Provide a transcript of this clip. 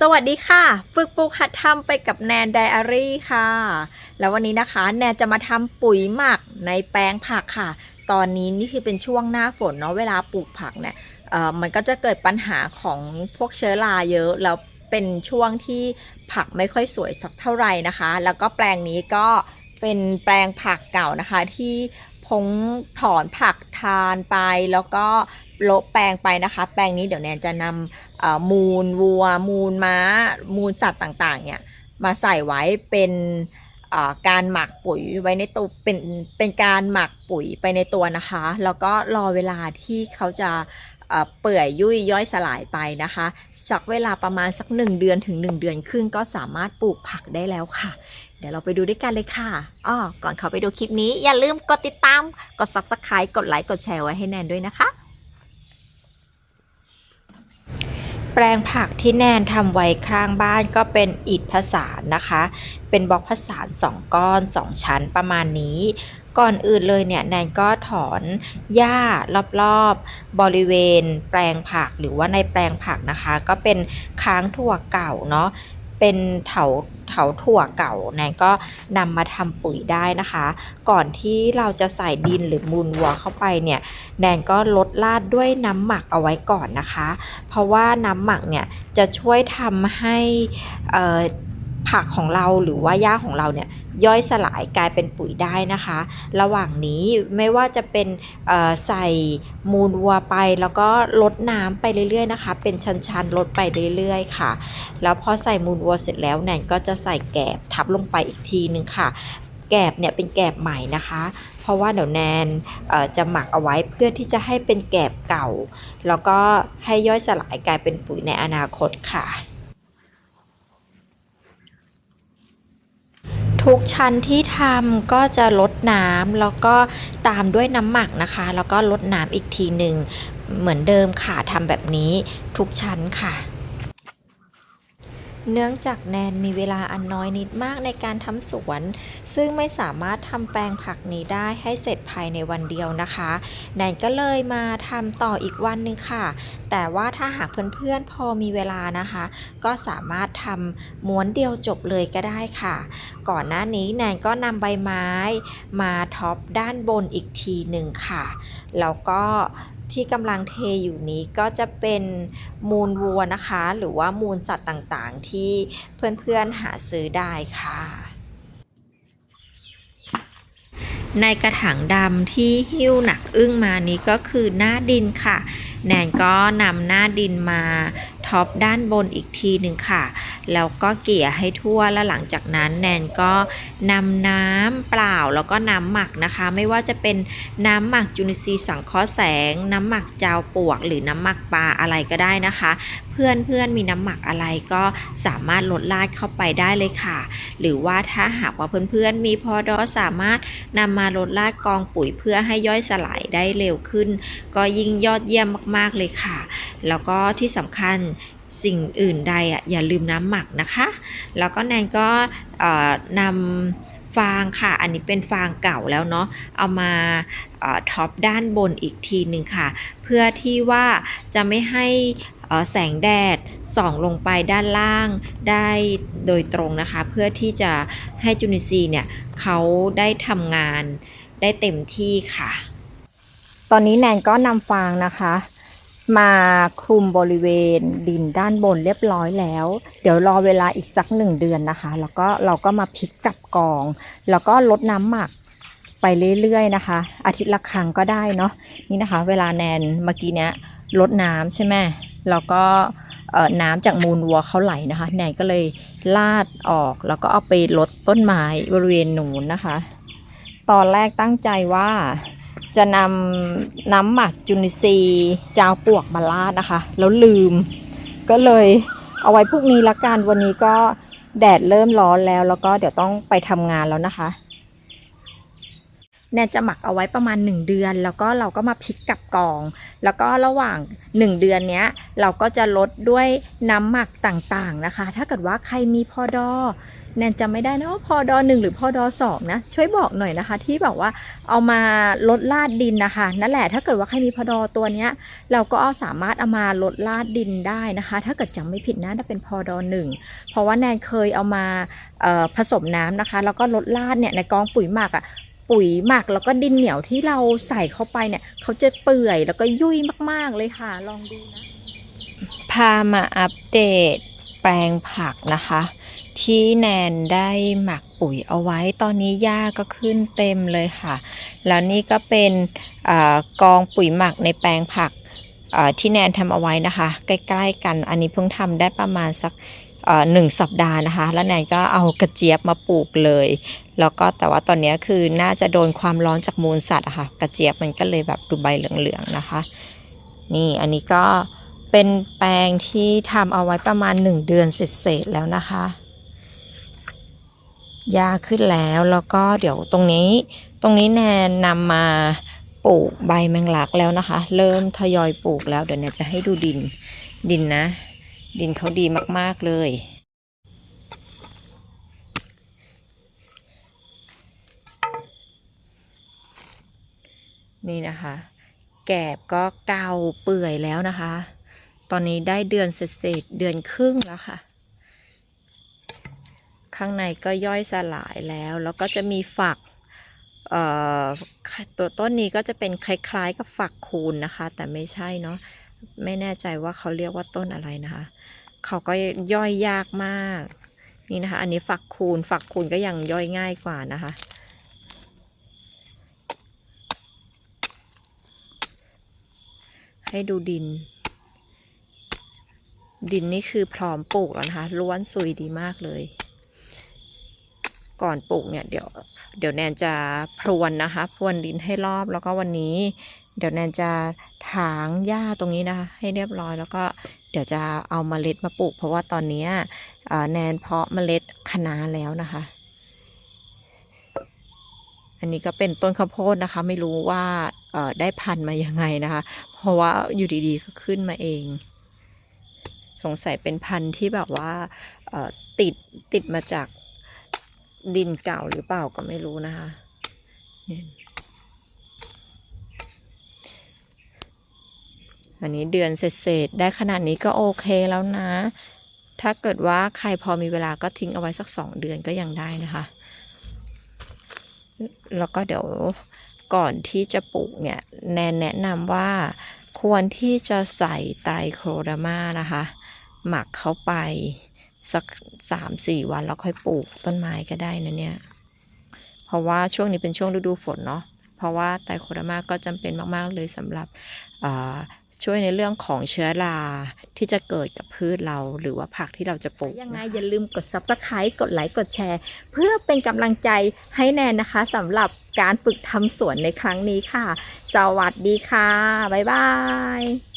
สวัสดีค่ะ ฝึกปลูกหัดทำไปกับแนนไดอารี่ค่ะ แล้ววันนี้นะคะ แนนจะมาทำปุ๋ยหมักในแปลงผักค่ะ ตอนนี้นี่คือเป็นช่วงหน้าฝนเนาะเวลาปลูกผักเนี่ยเอ่อมันก็จะเกิดปัญหาของพวกเชื้อราเยอะแล้วเป็นช่วงที่ผักไม่ค่อยสวยสักเท่าไหร่นะคะ แล้วก็แปลงนี้ก็เป็นแปลงผักเก่านะคะที่ พงถอนผักทานไปแล้วก็โละแปลงไปนะคะ แปลงนี้เดี๋ยวแนนจะนำมูลวัว มูลม้า มูลสัตว์ต่างๆ เนี่ย มาใส่ไว้เป็นการหมักปุ๋ยไว้ในตัวเป็นเป็นการหมักปุ๋ยไปในตัวนะคะ แล้วก็รอเวลาที่เขาจะเปื่อยยุ่ยย่อยสลายไปนะคะสักเวลาประมาณสัก 1 เดือนถึง 1 เดือนครึ่งก็สามารถปลูกผักได้แล้วค่ะ เดี๋ยวเราไปดูด้วยกันเลยค่ะอ้อก่อนเขาไปดูคลิปนี้ อย่าลืมกดติดตาม กด subscribe กดไลค์ กดแชร์ไว้ให้แนนด้วยนะคะ แปลงผักที่แนนทำไว้ข้างบ้านก็เป็นอิฐผสานนะคะ เป็นบล็อกผสาน2ก้อน2ชั้นประมาณนี้ก่อนอื่นเลยเนี่ยแนนก็ถอนหญ้ารอบๆ บริเวณ แปลงผักหรือว่าในแปลงผักนะคะ ก็เป็นค้างถั่วเก่าเนาะ เป็นเถาเถาถั่วเก่าแนนก็นำมาทำปุ๋ยได้นะคะ ก่อนที่เราจะใส่ดินหรือมูลวัวเข้าไปเนี่ยแนนก็ลดลาดด้วยน้ำหมักเอาไว้ก่อนนะคะ เพราะว่าน้ำหมักเนี่ยจะช่วยทำให้อ่อ ผักของเราหรือว่าหญ้าของเราเนี่ยย่อยสลายกลายเป็นปุ๋ยได้นะคะ ระหว่างนี้ไม่ว่าจะเป็นใส่มูลวัวไปแล้วก็ลดน้ำไปเรื่อยๆนะคะ เป็นชั้นๆลดไปเรื่อยๆค่ะ แล้วพอใส่มูลวัวเสร็จแล้วแนนก็จะใส่แกบทับลงไปอีกทีนึงค่ะ แกบเนี่ยเป็นแกบใหม่นะคะ เพราะว่าเดี๋ยวแนนจะหมักเอาไว้เพื่อที่จะให้เป็นแกบเก่า แล้วก็ให้ย่อยสลายกลายเป็นปุ๋ยในอนาคตค่ะ ทุกชั้นที่ทำก็จะลดน้ำแล้วก็ตามด้วยน้ำหมักนะคะ แล้วก็ลดน้ำอีกทีหนึ่งเหมือนเดิมค่ะทำแบบนี้ทุกชั้นค่ะ เนื่องจากแนนมีเวลาอันน้อยนิดมากในการทำสวน ซึ่งไม่สามารถทำแปลงผักนี้ได้ให้เสร็จภายในวันเดียวนะคะ แนนก็เลยมาทำต่ออีกวันหนึ่งค่ะ แต่ว่าถ้าหากเพื่อนๆพอมีเวลานะคะ ก็สามารถทำม้วนเดียวจบเลยก็ได้ค่ะ ก่อนหน้านี้แนนก็นำใบไม้มาท็อปด้านบนอีกทีหนึ่งค่ะ แล้วก็ ที่กำลังเทอยู่นี้ก็จะเป็นมูลวัวนะคะ หรือว่ามูลสัตว์ต่างๆ ที่เพื่อนๆหาซื้อได้ค่ะ ในกระถางดำที่หิ้วหนักอึ้งมานี้ก็คือหน้าดินค่ะ แนนก็นำหน้าดินมา ท็อปด้านบนอีกทีหนึ่งค่ะ แล้วก็เกลี่ยให้ทั่วแล้วหลังจากนั้นแนนก็นำน้ำเปล่าแล้วก็น้ำหมักนะคะ ไม่ว่าจะเป็นน้ำหมักจุลินทรีย์สังเคราะห์แสง น้ำหมักจาวปวก หรือน้ำหมักปลาอะไรก็ได้นะคะ เพื่อนเพื่อนมีน้ำหมักอะไรก็สามารถลดลาดเข้าไปได้เลยค่ะ หรือว่าถ้าหากว่าเพื่อนๆมีพอดอสามารถนำมาลดลาดกองปุ๋ยเพื่อให้ย่อยสลายได้เร็วขึ้น ก็ยิ่งยอดเยี่ยมมากๆเลยค่ะ แล้วก็ที่สำคัญ สิ่งอื่นใดอะอย่าลืมน้ำหมักนะคะ แล้วก็แนนก็นำฟางค่ะ อันนี้เป็นฟางเก่าแล้วเนาะเอามาอท็อปด้านบนอีกทีหนึ่งค่ะ เพื่อที่ว่าจะไม่ให้แสงแดดส่องลงไปด้านล่างได้โดยตรงนะคะ เพื่อที่จะให้จุลินทรีย์เนี่ยเขาได้ทำงานได้เต็มที่ค่ะ ตอนนี้แนนก็นำฟางนะคะ มาคลุมบริเวณดินด้านบนเรียบร้อยแล้ว เดี๋ยวรอเวลาอีกสักหนึ่งเดือนนะคะ แล้วก็เราก็มาพลิกกลับกอง แล้วก็ลดน้ำหมักไปเรื่อยๆนะคะ อาทิตย์ละครั้งก็ได้เนาะนี่นะคะ เวลาแนนเมื่อกี้เนี้ยลดน้ำใช่ไหมแล้วก็น้ำจากมูลวัวเขาไหลนะคะ แนนก็เลยลาดออกแล้วก็เอาไปลดต้นไม้บริเวณหนูนนะคะ ตอนแรกตั้งใจว่า จะนำน้ำหมักจุลินทรีย์จาวปวกมาราดนะคะ แล้วลืม ก็เลยเอาไว้พวกนี้ละกันวันนี้ก็แดดเริ่มร้อนแล้ว แล้วก็เดี๋ยวต้องไปทำงานแล้วนะคะแนนจะหมักเอาไว้ประมาณ 1 เดือน แล้วก็เราก็มาพลิกกับกอง แล้วก็ระหว่าง 1 เดือนเนี้ยเราก็จะลดด้วยน้ำหมักต่างๆนะคะ ถ้าเกิดว่าใครมีพอดอ แนนจำไม่ได้นะว่าพอดอหนึ่งหรือพอดอสองนะ ช่วยบอกหน่อยนะคะ ที่แบบว่าเอามาลดลาดดินนะคะ นั่นแหละถ้าเกิดว่าใครมีพอดอตัวเนี้ย เราก็เอาสามารถเอามาลดลาดดินได้นะคะ ถ้าเกิดจำไม่ผิดนะถ้าเป็นพอดอหนึ่งเพราะว่าแนนเคยเอามาผสมน้ำนะคะ แล้วก็ลดลาดเนี่ยในกองปุ๋ยหมักอะปุ๋ยหมักแล้วก็ดินเหนียวที่เราใส่เข้าไปเนี่ยเขาจะเปื่อยแล้วก็ยุ่ยมาก ๆเลยค่ะ ลองดูนะ พามาอัปเดตแปลงผักนะคะ ที่แนนได้หมักปุ๋ยเอาไว้ ตอนนี้หญ้าก็ขึ้นเต็มเลยค่ะ แล้วนี่ก็เป็นอกองปุ๋ยหมักในแปลงผักที่แนนทำเอาไว้นะคะ ใกล้ๆกัน อันนี้เพิ่งทำได้ประมาณสักหนึ่งสัปดาห์นะคะ แล้วแนนก็เอากระเจี๊ยบมาปลูกเลย แล้วก็แต่ว่าตอนนี้คือน่าจะโดนความร้อนจากมูลสัตว์อะค่ะ กระเจี๊ยบมันก็เลยแบบดูใบเหลืองๆนะคะ นี่อันนี้ก็เป็นแปลงที่ทำเอาไว้ประมาณ 1 เดือนเสร็จๆแล้วนะคะ หญ้าขึ้นแล้วแล้วก็เดี๋ยวตรงนี้ ตรงนี้แนนนำมาปลูกใบแมงลักแล้วนะคะ เริ่มทยอยปลูกแล้วเดี๋ยวแนนจะให้ดูดินดินนะ ดินเขาดีมากๆเลยนี่นะคะ แกบก็เก่าเปื่อยแล้วนะคะ ตอนนี้ได้เดือนเศษเดือนครึ่งแล้วค่ะ ข้างในก็ย่อยสลายแล้ว แล้วก็จะมีฝักตัวต้นนี้ก็จะเป็นคล้ายๆกับฝักคูณนะคะ แต่ไม่ใช่เนาะไม่แน่ใจว่าเขาเรียกว่าต้นอะไรนะคะ เขาก็ย่อยยากมาก นี่นะคะ อันนี้ฝักคูณฝักคูณก็ยังย่อยง่ายกว่านะคะ ให้ดูดิน ดินนี่คือพร้อมปลูกแล้วนะคะล้วนซุยดีมากเลย ก่อนปลูกเนี่ยเดี๋ยวเดี๋ยวแนนจะพรวนนะคะ พรวนดินให้รอบแล้วก็วันนี้ เดี๋ยวแนนจะถางหญ้าตรงนี้นะคะ ให้เรียบร้อยแล้วก็เดี๋ยวจะเอาเมล็ดมาปลูก เพราะว่าตอนเนี้ยแนนเพาะเมล็ดคะน้าแล้วนะคะ อันนี้ก็เป็นต้นข้าวโพดนะคะ ไม่รู้ว่าได้พันธุ์มายังไงนะคะ เพราะว่าอยู่ดีๆก็ขึ้นมาเอง สงสัยเป็นพันธุ์ที่แบบว่าติดติดมาจาก ดินเก่าหรือเปล่าก็ไม่รู้นะคะอันนี้เดือนเศษๆได้ขนาดนี้ก็โอเคแล้วนะ ถ้าเกิดว่าใครพอมีเวลาก็ทิ้งเอาไว้สักสองเดือนก็ยังได้นะคะ แล้วก็เดี๋ยวก่อนที่จะปลูกเนี่ยแนนแนะนำว่าควรที่จะใส่ไตรโคโดามานะคะ หมักเข้าไป สักสามสี่วันแล้วค่อยปลูกต้นไม้ก็ได้นะเนี่ย เพราะว่าช่วงนี้เป็นช่วงฤดูฝนเนาะ เพราะว่าไตรโคโดามาก็จำเป็นมากๆเลยสำหรับอ่าช่วยในเรื่องของเชื้อราที่จะเกิดกับพืชเราหรือว่าผักที่เราจะปลูกยังไงนะคะอย่าลืมกด subscribe กดไลค์กดแชร์ เพื่อเป็นกำลังใจให้แนนนะคะสำหรับการฝึกทำสวนในครั้งนี้ค่ะ สวัสดีค่ะ บ๊ายบาย